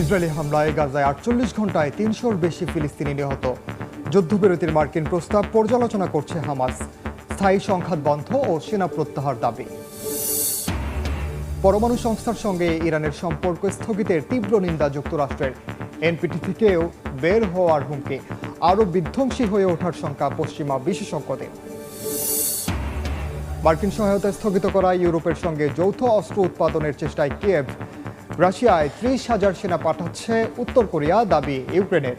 Israeli হামলায় গাজায় আটচল্লিশ ঘন্টায় তিনশোর বেশি ফিলিস্তিনি নিহত। যুদ্ধবিরতির মার্কিন প্রস্তাব পর্যালোচনা করছে হামাস। স্থায়ী সংঘাত বন্ধ ও সেনা প্রত্যাহার দাবি। পরমাণু সংস্থার সঙ্গে ইরানের সম্পর্ক স্থগিতের তীব্র নিন্দা যুক্তরাষ্ট্রের। এনপিটি থেকেও বের হওয়ার হুমকি। আরও বিধ্বংসী হয়ে ওঠার শঙ্কা পশ্চিমা বিশেষজ্ঞদের। মার্কিন সহায়তা স্থগিত করা ইউরোপের সঙ্গে যৌথ অস্ত্র উৎপাদনের চেষ্টায় কিয়েভ। রাশিয়ায় ত্রিশ হাজার সেনা পাঠাচ্ছে উত্তর কোরিয়া দাবি ইউক্রেনের।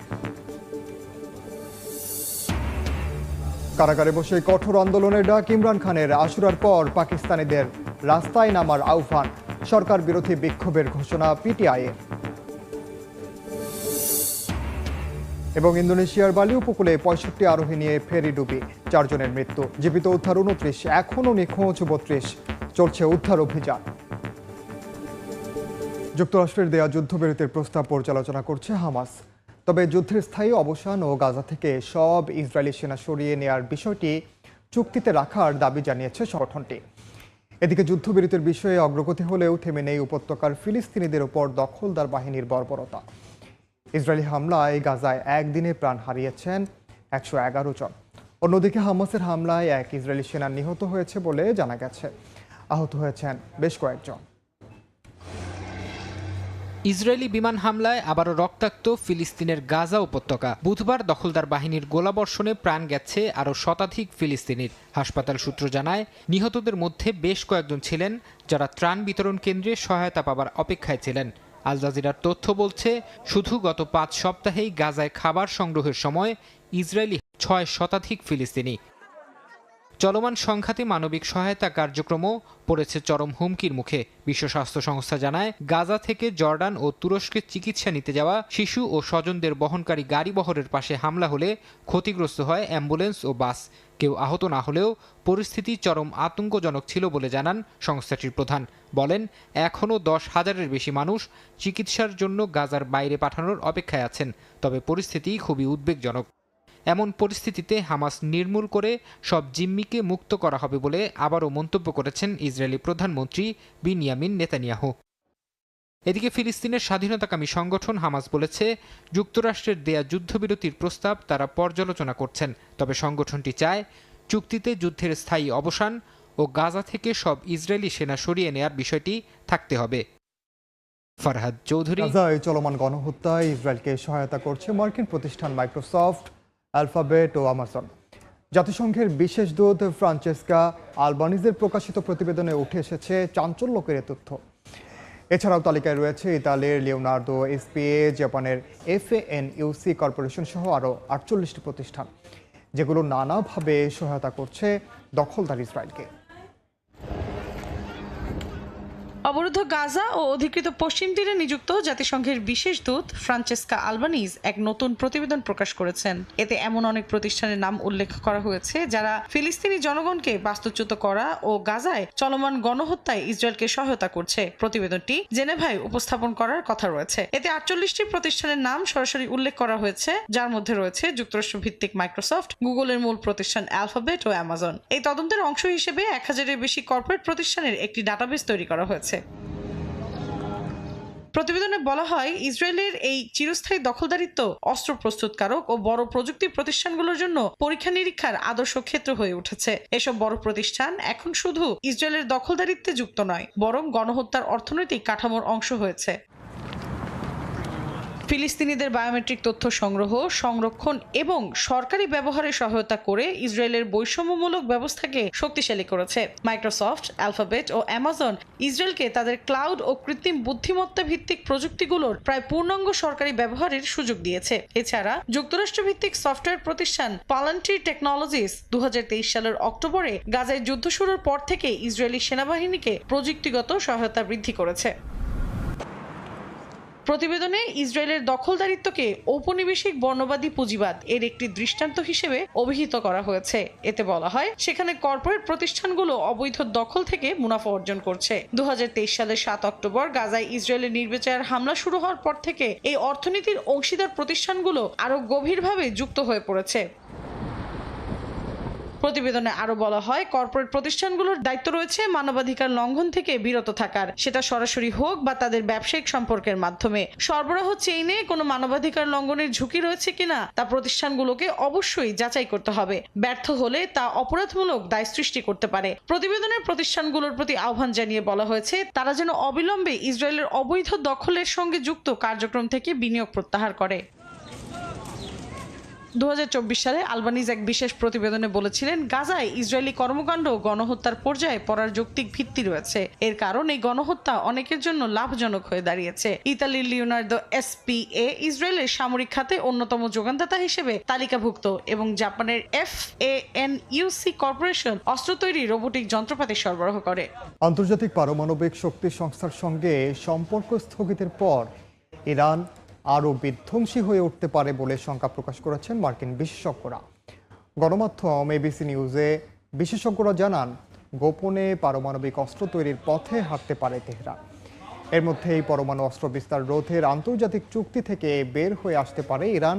কারাগারে বসে কঠোর আন্দোলনের ডাক ইমরান খানের আশুরার পর পাকিস্তানিদের রাস্তায় নামার আহ্বান, সরকার বিরোধী বিক্ষোভের ঘোষণা পিটিআইয়ের এবং ইন্দোনেশিয়ার বালি উপকূলে পঁয়ষট্টি আরোহী নিয়ে ফেরি ডুবি, চারজনের মৃত্যু, জীবিত উদ্ধার উনত্রিশ এখনও নিখোঁজ বত্রিশ, চলছে উদ্ধার অভিযান। যুক্তরাষ্ট্রের দেয়া যুদ্ধবিরতির প্রস্তাব পর্যালোচনা করছে হামাস। তবে যুদ্ধের স্থায়ী অবসান ও গাজা থেকে সব ইসরায়েলি সেনা সরিয়ে নেয়ার বিষয়টি চুক্তিতে রাখার দাবি জানিয়েছে সংগঠনটি। এদিকে যুদ্ধবিরতির বিষয়ে অগ্রগতি হলেও থেমে নেই উপত্যকার ফিলিস্তিনিদের ওপর দখলদার বাহিনীর বর্বরতা। ইসরায়েলি হামলায় গাজায় একদিনে প্রাণ হারিয়েছেন একশো এগারো জন। অন্যদিকে হামাসের হামলায় এক ইসরায়েলি সেনা নিহত হয়েছে বলে জানা গেছে। আহত হয়েছেন বেশ কয়েকজন। ইসরায়েলি বিমান হামলায় আবারও রক্তাক্ত ফিলিস্তিনের গাজা উপত্যকা। বুধবার দখলদার বাহিনীর গোলাবর্ষণে প্রাণ গেছে আরও শতাধিক ফিলিস্তিনির। হাসপাতাল সূত্র জানায়, নিহতদের মধ্যে বেশ কয়েকজন ছিলেন যারা ত্রাণ বিতরণ কেন্দ্রে সহায়তা পাবার অপেক্ষায় ছিলেন। আল জাজিরার তথ্য বলছে, শুধু গত পাঁচ সপ্তাহেই গাজায় খাবার সংগ্রহের সময় ইসরায়েলি ছয় শতাধিক ফিলিস্তিনি চলমান সংঘাতে মানবিক সহায়তা কার্যক্রমও পড়েছে চরম হুমকির মুখে। বিশ্ব স্বাস্থ্য সংস্থা জানায়, গাজা থেকে জর্ডান ও তুরস্কে চিকিৎসা নিতে যাওয়া শিশু ও স্বজনদের বহনকারী গাড়ি বহরের পাশে হামলা হলে ক্ষতিগ্রস্ত হয় অ্যাম্বুলেন্স ও বাস। কেউ আহত না হলেও পরিস্থিতি চরম আতঙ্কজনক ছিল বলে জানান সংস্থাটির প্রধান। বলেন, এখনও দশ হাজারের বেশি মানুষ চিকিৎসার জন্য গাজার বাইরে পাঠানোর অপেক্ষায় আছেন, তবে পরিস্থিতি খুবই উদ্বেগজনক। এমন পরিস্থিতিতে হামাস নির্মূল করে সব জিম্মিকে মুক্ত করা হবে বলে আবারও মন্তব্য করেছেন ইসরায়েলি প্রধানমন্ত্রী বিনিয়ামিন নেতানিয়াহু। এদিকে ফিলিস্তিনের স্বাধীনতাকামী সংগঠন হামাস বলেছে, যুক্তরাষ্ট্রের দেয়া যুদ্ধবিরতির প্রস্তাব তারা পর্যালোচনা করছেন, তবে সংগঠনটি চায় চুক্তিতে যুদ্ধের স্থায়ী অবসান ও গাজা থেকে সব ইসরায়েলি সেনা সরিয়ে নেয়ার বিষয়টি থাকতে হবে। ফারহাদ চৌধুরী। চলমান গণহত্যায় ইসরায়েলকে সহায়তা করছে মার্কিন প্রতিষ্ঠান মাইক্রোসফট। অ্যালফাবেট ও আমাজন জাতিসংঘের বিশেষ দূত ফ্রান্সেসকা আলবানিজের প্রকাশিত প্রতিবেদনে উঠে এসেছে চাঞ্চল্যকের তথ্য। এছাড়াও তালিকায় রয়েছে ইতালির লিওনার্দো এসপিএ, জাপানের এফএএন ইউসি কর্পোরেশন সহ আরও আটচল্লিশটি প্রতিষ্ঠান, যেগুলো নানাভাবে সহায়তা করছে দখলদার ইসরায়েলকে। অবরুদ্ধ গাজা ও অধিকৃত পশ্চিম তীরে নিযুক্ত জাতিসংঘের বিশেষ দূত ফ্রান্সেসকা আলবানিজ এক নতুন প্রতিবেদন প্রকাশ করেছেন। এতে এমন অনেক প্রতিষ্ঠানের নাম উল্লেখ করা হয়েছে, যারা ফিলিস্তিনি জনগণকে বাস্তুচ্যুত করা ও গাজায় চলমান গণহত্যায় ইসরায়েলকে সহায়তা করছে। প্রতিবেদনটি জেনেভায় উপস্থাপন করার কথা রয়েছে। এতে আটচল্লিশটি প্রতিষ্ঠানের নাম সরাসরি উল্লেখ করা হয়েছে, যার মধ্যে রয়েছে যুক্তরাষ্ট্র ভিত্তিক মাইক্রোসফট, গুগলের মূল প্রতিষ্ঠান অ্যালফাবেট ও অ্যামাজন। এই তদন্তের অংশ হিসেবে এক হাজারের বেশি কর্পোরেট প্রতিষ্ঠানের একটি ডাটাবেস তৈরি করা হয়েছে। প্রতিবেদনে বলা হয়, ইসরায়েলের এই চিরস্থায়ী দখলদারিত্ব অস্ত্র প্রস্তুতকারক ও বড় প্রযুক্তি প্রতিষ্ঠানগুলোর জন্য পরীক্ষা নিরীক্ষার আদর্শ ক্ষেত্র হয়ে উঠেছে। এসব বড় প্রতিষ্ঠান এখন শুধু ইসরায়েলের দখলদারিত্বে যুক্ত নয়, বরং গণহত্যার অর্থনৈতিক কাঠামোর অংশ হয়েছে। ফিলিস্তিনিদের বায়োমেট্রিক তথ্য সংগ্রহ, সংরক্ষণ এবং সরকারি ব্যবহারে সহায়তা করে ইসরায়েলের বৈষম্যমূলক ব্যবস্থাকে শক্তিশালী করেছে। মাইক্রোসফট অ্যালফাবেট ও অ্যামাজন ইসরায়েলকে তাদের ক্লাউড ও কৃত্রিম বুদ্ধিমত্তা ভিত্তিক প্রযুক্তিগুলোর প্রায় পূর্ণাঙ্গ সরকারি ব্যবহারের সুযোগ দিয়েছে। এছাড়া যুক্তরাষ্ট্র ভিত্তিক সফটওয়্যার প্রতিষ্ঠান পালান্ট্রি টেকনোলজিস দু হাজার তেইশ সালের অক্টোবরে গাজায় যুদ্ধ শুরুর পর থেকে ইসরায়েলি সেনাবাহিনীকে প্রযুক্তিগত সহায়তা বৃদ্ধি করেছে। প্রতিবেদনে ইসরায়েলের দখলদারিত্বকে ঔপনিবেশিক বর্ণবাদী পুঁজিবাদ এর একটি দৃষ্টান্ত হিসেবে অভিহিত করা হয়েছে। এতে বলা হয়, সেখানে কর্পোরেট প্রতিষ্ঠানগুলো অবৈধ দখল থেকে মুনাফা অর্জন করছে। দু হাজার তেইশ সালের সাত অক্টোবর গাজায় ইসরায়েলের নির্বিচার হামলা শুরু হওয়ার পর থেকে এই অর্থনীতির অংশীদার প্রতিষ্ঠানগুলো আরও গভীরভাবে যুক্ত হয়ে পড়েছে। প্রতিবেদনে আরও বলা হয়, কর্পোরেট প্রতিষ্ঠানগুলোর দায়িত্ব রয়েছে মানবাধিকার লঙ্ঘন থেকে বিরত থাকার। সেটা সরাসরি হোক বা তাদের ব্যবসায়িক সম্পর্কের মাধ্যমে। সরবরাহ চেইনে কোনো মানবাধিকার লঙ্ঘনের ঝুঁকি রয়েছে কিনা, তা প্রতিষ্ঠানগুলোকে অবশ্যই যাচাই করতে হবে। ব্যর্থ হলে তা অপরাধমূলক দায় সৃষ্টি করতে পারে। প্রতিবেদনের প্রতিষ্ঠানগুলোর প্রতি আহ্বান জানিয়ে বলা হয়েছে, তারা যেন অবিলম্বে ইসরায়েলের অবৈধ দখলের সঙ্গে যুক্ত কার্যক্রম থেকে বিনিয়োগ প্রত্যাহার করে। দুহাজার চব্বিশ সালে আলবানিজ এক বিশেষ প্রতিবেদনে বলেছিলেন, গাজায় ইসরায়েলি কর্মকাণ্ড গণহত্যার পর্যায়ে পড়ার যৌক্তিক ভিত্তি রয়েছে। এর কারণ এই গণহত্যা অনেকের জন্য লাভজনক হয়ে দাঁড়িয়েছে। ইতালির লিওনার্দো এসপিএ ইসরায়েলের সামরিক খাতে অন্যতম যোগানদাতা হিসেবে তালিকাভুক্ত এবং জাপানের F A N U C corporation অস্ত্র তৈরি রোবোটিক যন্ত্রপাতি সরবরাহ করে। আন্তর্জাতিক পারমাণবিক শক্তি সংস্থার সঙ্গে সম্পর্ক স্থগিতের পর ইরান আরও বিধ্বংসী হয়ে উঠতে পারে বলে শঙ্কা প্রকাশ করেছেন মার্কিন বিশেষজ্ঞরা। গণমাধ্যম এবিসি নিউজে বিশেষজ্ঞরা জানান, গোপনে পারমাণবিক অস্ত্র তৈরির পথে হাঁটতে পারে তেহরান। এর মধ্যে এই পরমাণু অস্ত্র বিস্তার রোধের আন্তর্জাতিক চুক্তি থেকে বের হয়ে আসতে পারে ইরান।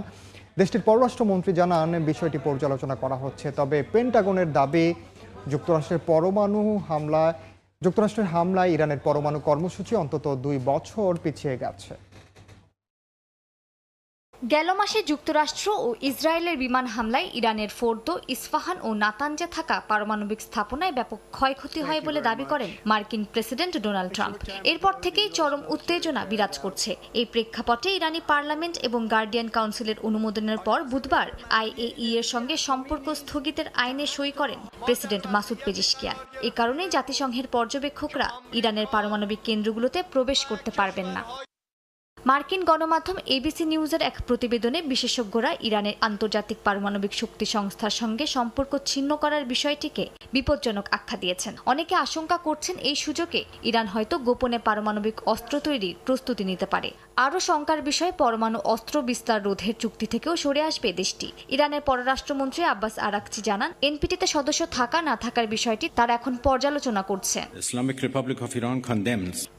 দেশটির পররাষ্ট্রমন্ত্রী জানান, বিষয়টি পর্যালোচনা করা হচ্ছে, তবে পেন্টাগনের দাবি, যুক্তরাষ্ট্রের পরমাণু হামলা যুক্তরাষ্ট্রের হামলায় ইরানের পরমাণু কর্মসূচি অন্তত দুই বছর পিছিয়ে গেছে। গেল মাসে যুক্তরাষ্ট্র ও ইসরায়েলের বিমান হামলায় ইরানের ফোর্দো ইস্ফাহান ও নাতানজে থাকা পারমাণবিক স্থাপনায় ব্যাপক ক্ষয়ক্ষতি হয় বলে দাবি করেন মার্কিন প্রেসিডেন্ট ডোনাল্ড ট্রাম্প। এরপর থেকেই চরম উত্তেজনা বিরাজ করছে। এই প্রেক্ষাপটে ইরানি পার্লামেন্ট এবং গার্ডিয়ান কাউন্সিলের অনুমোদনের পর বুধবার আইএই এর সঙ্গে সম্পর্ক স্থগিতের আইনে সই করেন প্রেসিডেন্ট মাসুদ পেজিশকিয়ান। এ কারণেই জাতিসংঘের পর্যবেক্ষকরা ইরানের পারমাণবিক কেন্দ্রগুলোতে প্রবেশ করতে পারবেন না। মার্কিন গণমাধ্যম এবিসি নিউজের এক প্রতিবেদনে বিশেষজ্ঞরা ইরানের আন্তর্জাতিক পারমাণবিক শক্তি সংস্থার সঙ্গে সম্পর্ক ছিন্ন করার বিষয়টিকে বিপজ্জনক আখ্যা দিয়েছেন। অনেকে আশঙ্কা করছেন এই সুযোগে ইরান হয়তো গোপনে পারমাণবিক অস্ত্র তৈরির প্রস্তুতি নিতে পারে। আরও শঙ্কার বিষয় পরমাণু অস্ত্র বিস্তার রোধের চুক্তি থেকেও সরে আসবে দেশটি। ইরানের পররাষ্ট্রমন্ত্রী আব্বাস আরাকচি জানান এনপিটিতে সদস্য থাকা না থাকার বিষয়টি তারা এখন পর্যালোচনা করছে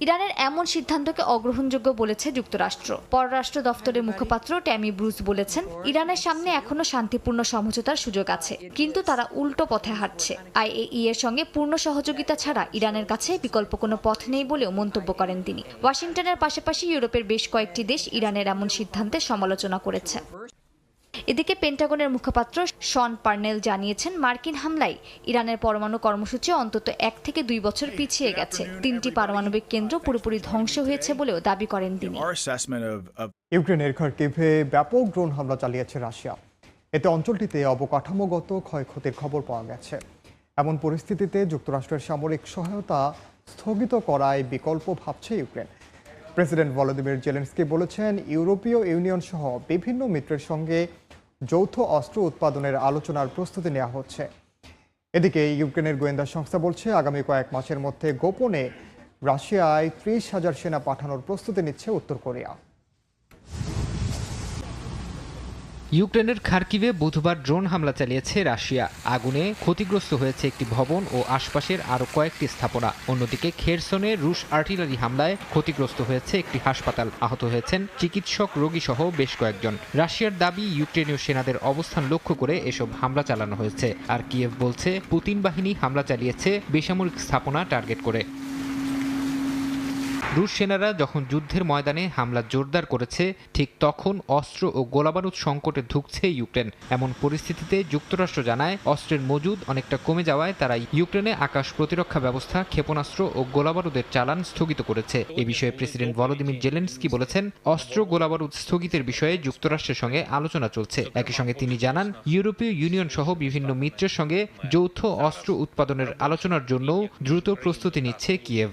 ইরানের এমন সিদ্ধান্তকে অগ্রহণযোগ্য বলেছে যুক্তরাষ্ট্র। পররাষ্ট্র। দফতরের মুখপাত্র ট্যামি ব্রুস বলেছেন, ইরানের সামনে এখনও শান্তিপূর্ণ সমঝোতার সুযোগ আছে, কিন্তু তারা উল্টো পথে হাঁটছে। আইএই এর সঙ্গে পূর্ণ সহযোগিতা ছাড়া ইরানের কাছে বিকল্প কোনো পথ নেই বলেও মন্তব্য করেন তিনি। ওয়াশিংটনের পাশাপাশি ইউরোপের বেশ কয়েকটি দেশ ইরানের এমন সিদ্ধান্তের সমালোচনা করেছে। এদিকে পেন্টাগনের মুখপাত্র শন পার্নেল জানিয়েছেন মার্কিন হামলায় ইরানের পরমাণু কর্মসূচি অন্তত এক থেকে দুই বছর পিছিয়ে গেছে। তিনটি পারমাণবিক কেন্দ্র পুরোপুরি ধ্বংস হয়েছে বলেও দাবি করেন তিনি। ইউক্রেনের খার্কিভে ব্যাপক ড্রোন হামলা চালিয়েছে রাশিয়া। এতে অঞ্চলটিতে অবকাঠামোগত ক্ষয়ক্ষতির খবর পাওয়া গেছে। এমন পরিস্থিতিতে যুক্তরাষ্ট্রের সামরিক সহায়তা স্থগিত করায় বিকল্প ভাবছে ইউক্রেন। প্রেসিডেন্ট ভলোদিমির জেলেন্সকি বলেছেন ইউরোপীয় ইউনিয়ন সহ বিভিন্ন মিত্রের সঙ্গে যৌথ অস্ত্র উৎপাদনের আলোচনার প্রস্তুতি নেওয়া হচ্ছে। এদিকে ইউক্রেনের গোয়েন্দা সংস্থা বলছে, আগামী কয়েক মাসের মধ্যে গোপনে রাশিয়ায় ত্রিশ হাজার সেনা পাঠানোর প্রস্তুতি নিচ্ছে উত্তর কোরিয়া। ইউক্রেনের খার্কিভে বুধবার ড্রোন হামলা চালিয়েছে রাশিয়া। আগুনে ক্ষতিগ্রস্ত হয়েছে একটি ভবন ও আশপাশের আরও কয়েকটি স্থাপনা। অন্যদিকে খেরসনে রুশ আর্টিলারি হামলায় ক্ষতিগ্রস্ত হয়েছে একটি হাসপাতাল। আহত হয়েছেন চিকিৎসক রোগী সহ বেশ কয়েকজন। রাশিয়ার দাবি, ইউক্রেনীয় সেনাদের অবস্থান লক্ষ্য করে এসব হামলা চালানো হয়েছে। আর কিয়েভ বলছে, পুতিন বাহিনী হামলা চালিয়েছে বেসামরিক স্থাপনা টার্গেট করে। রুশ সেনারা যখন যুদ্ধের ময়দানে হামলা জোরদার করেছে, ঠিক তখন অস্ত্র ও গোলাবারুদ সংকটে ধুঁকছে ইউক্রেন। এমন পরিস্থিতিতে যুক্তরাষ্ট্র জানায়, অস্ত্রের মজুদ অনেকটা কমে যাওয়ায় তারা ইউক্রেনে আকাশ প্রতিরক্ষা ব্যবস্থা, ক্ষেপণাস্ত্র ও গোলাবারুদের চালান স্থগিত করেছে। এ বিষয়ে প্রেসিডেন্ট ভলোদিমির জেলেন্সকি বলেছেন, অস্ত্র গোলাবারুদ স্থগিতের বিষয়ে যুক্তরাষ্ট্রের সঙ্গে আলোচনা চলছে। একই সঙ্গে তিনি জানান, ইউরোপীয় ইউনিয়ন সহ বিভিন্ন মিত্রের সঙ্গে যৌথ অস্ত্র উৎপাদনের আলোচনার জন্য দ্রুত প্রস্তুতি নিচ্ছে কিয়েভ।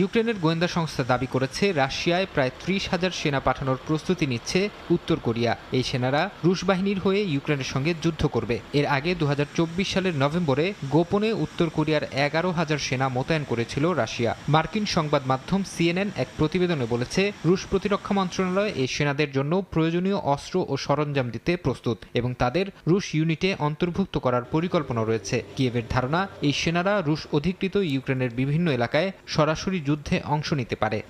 ইউক্রেনের গোয়েন্দা সংস্থা দাবি করেছে, রাশিয়ায় প্রায় ত্রিশ হাজার সেনা পাঠানোর প্রস্তুতি নিচ্ছে উত্তর কোরিয়া। এই সেনারা রুশ বাহিনীর হয়ে ইউক্রেনের সঙ্গে যুদ্ধ করবে। এর আগে দু হাজার চব্বিশ সালের নভেম্বরে গোপনে উত্তর কোরিয়ার এগারো হাজার সেনা মোতায়েন করেছিল রাশিয়া। মার্কিন সংবাদ মাধ্যম সিএনএন এক প্রতিবেদনে বলেছে, রুশ প্রতিরক্ষা মন্ত্রণালয় এই সেনাদের জন্য প্রয়োজনীয় অস্ত্র ও সরঞ্জাম দিতে প্রস্তুত এবং তাদের রুশ ইউনিটে অন্তর্ভুক্ত করার পরিকল্পনা রয়েছে। কিয়েভের ধারণা, এই সেনারা রুশ অধিকৃত ইউক্রেনের বিভিন্ন এলাকায় সরাসরি যুদ্ধে অংশ নিতে পারে।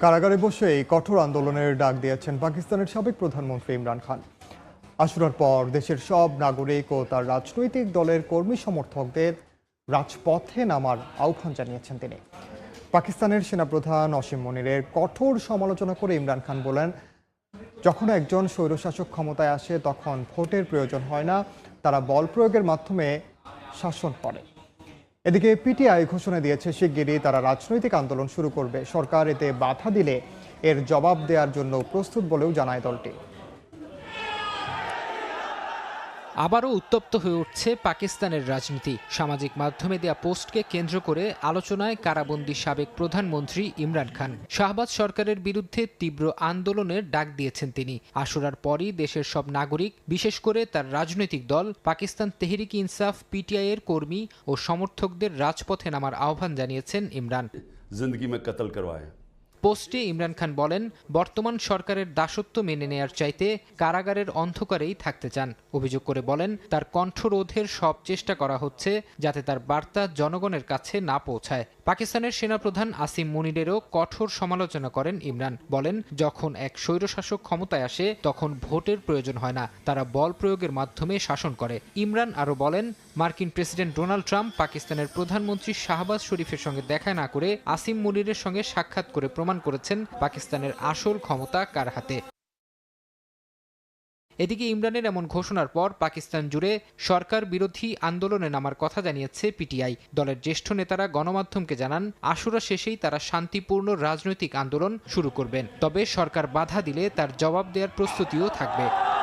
কারাগারে বসে কঠোর আন্দোলনের ডাক দিয়েছেন পাকিস্তানের সাবেক প্রধানমন্ত্রী ইমরান খান। আশুরার পর দেশের সব নাগরিক ও তার রাজনৈতিক দলের কর্মী সমর্থকদের রাজপথে নামার আহ্বান জানিয়েছেন তিনি। পাকিস্তানের সেনাপ্রধান অসীম মনিরের কঠোর সমালোচনা করে ইমরান খান বলেন, যখন একজন স্বৈরশাসক ক্ষমতায় আসে, তখন ভোটের প্রয়োজন হয় না। তারা বল প্রয়োগের মাধ্যমে শাসন করে। এদিকে পিটিআই ঘোষণা দিয়েছে, শিগগিরই তারা রাজনৈতিক আন্দোলন শুরু করবে। সরকার এতে বাধা দিলে এর জবাব দেওয়ার জন্য প্রস্তুত বলেও জানায় দলটি। আবারও উত্তপ্ত হয়ে উঠছে পাকিস্তানের রাজনীতি। সামাজিক মাধ্যমে দেয়া পোস্টকে কেন্দ্র করে আলোচনায় কারাবন্দী সাবেক প্রধানমন্ত্রী ইমরান খান। শাহবাজ সরকারের বিরুদ্ধে তীব্র আন্দোলনের ডাক দিয়েছেন তিনি। আসরার পরই দেশের সব নাগরিক, বিশেষ করে তার রাজনৈতিক দল, পাকিস্তান তেহরিক ইনসাফ পিটিআই এর কর্মী ও সমর্থকদের রাজপথে নামার আহ্বান জানিয়েছেন ইমরান। জিন্দগি মে কতল করবায় পোস্টে ইমরান খান বলেন, বর্তমান সরকারের দাসত্ব মেনে নেয়ার চাইতে কারাগারের অন্ধকারেই থাকতে চান। অভিযোগ করে বলেন, তার কণ্ঠরোধের সব চেষ্টা করা হচ্ছে যাতে তার বার্তা জনগণের কাছে না পৌঁছায়। পাকিস্তানের সেনাপ্রধান আসিম মুনিরেরও কঠোর সমালোচনা করেন ইমরান। বলেন, যখন এক স্বৈরশাসক ক্ষমতায় আসে, তখন ভোটের প্রয়োজন হয় না, তারা বল প্রয়োগের মাধ্যমে শাসন করে। ইমরান আরও বলেন, মার্কিন প্রেসিডেন্ট ডোনাল্ড ট্রাম্প পাকিস্তানের প্রধানমন্ত্রী শাহবাজ শরীফের সঙ্গে দেখা না করে আসিম মুনিরের সঙ্গে সাক্ষাৎ করে প্রমাণ করেছেন পাকিস্তানের আসল ক্ষমতা কার হাতে। এদিকে ইমরানের এমন ঘোষণার পর পাকিস্তান জুড়ে সরকার বিরোধী আন্দোলনে নামার কথা জানিয়েছে পিটিআই। দলের জ্যেষ্ঠ নেতারা গণমাধ্যমকে জানান, আশুরা শেষেই তারা শান্তিপূর্ণ রাজনৈতিক আন্দোলন শুরু করবেন। তবে সরকার বাধা দিলে তার জবাব দেওয়ার প্রস্তুতিও থাকবে।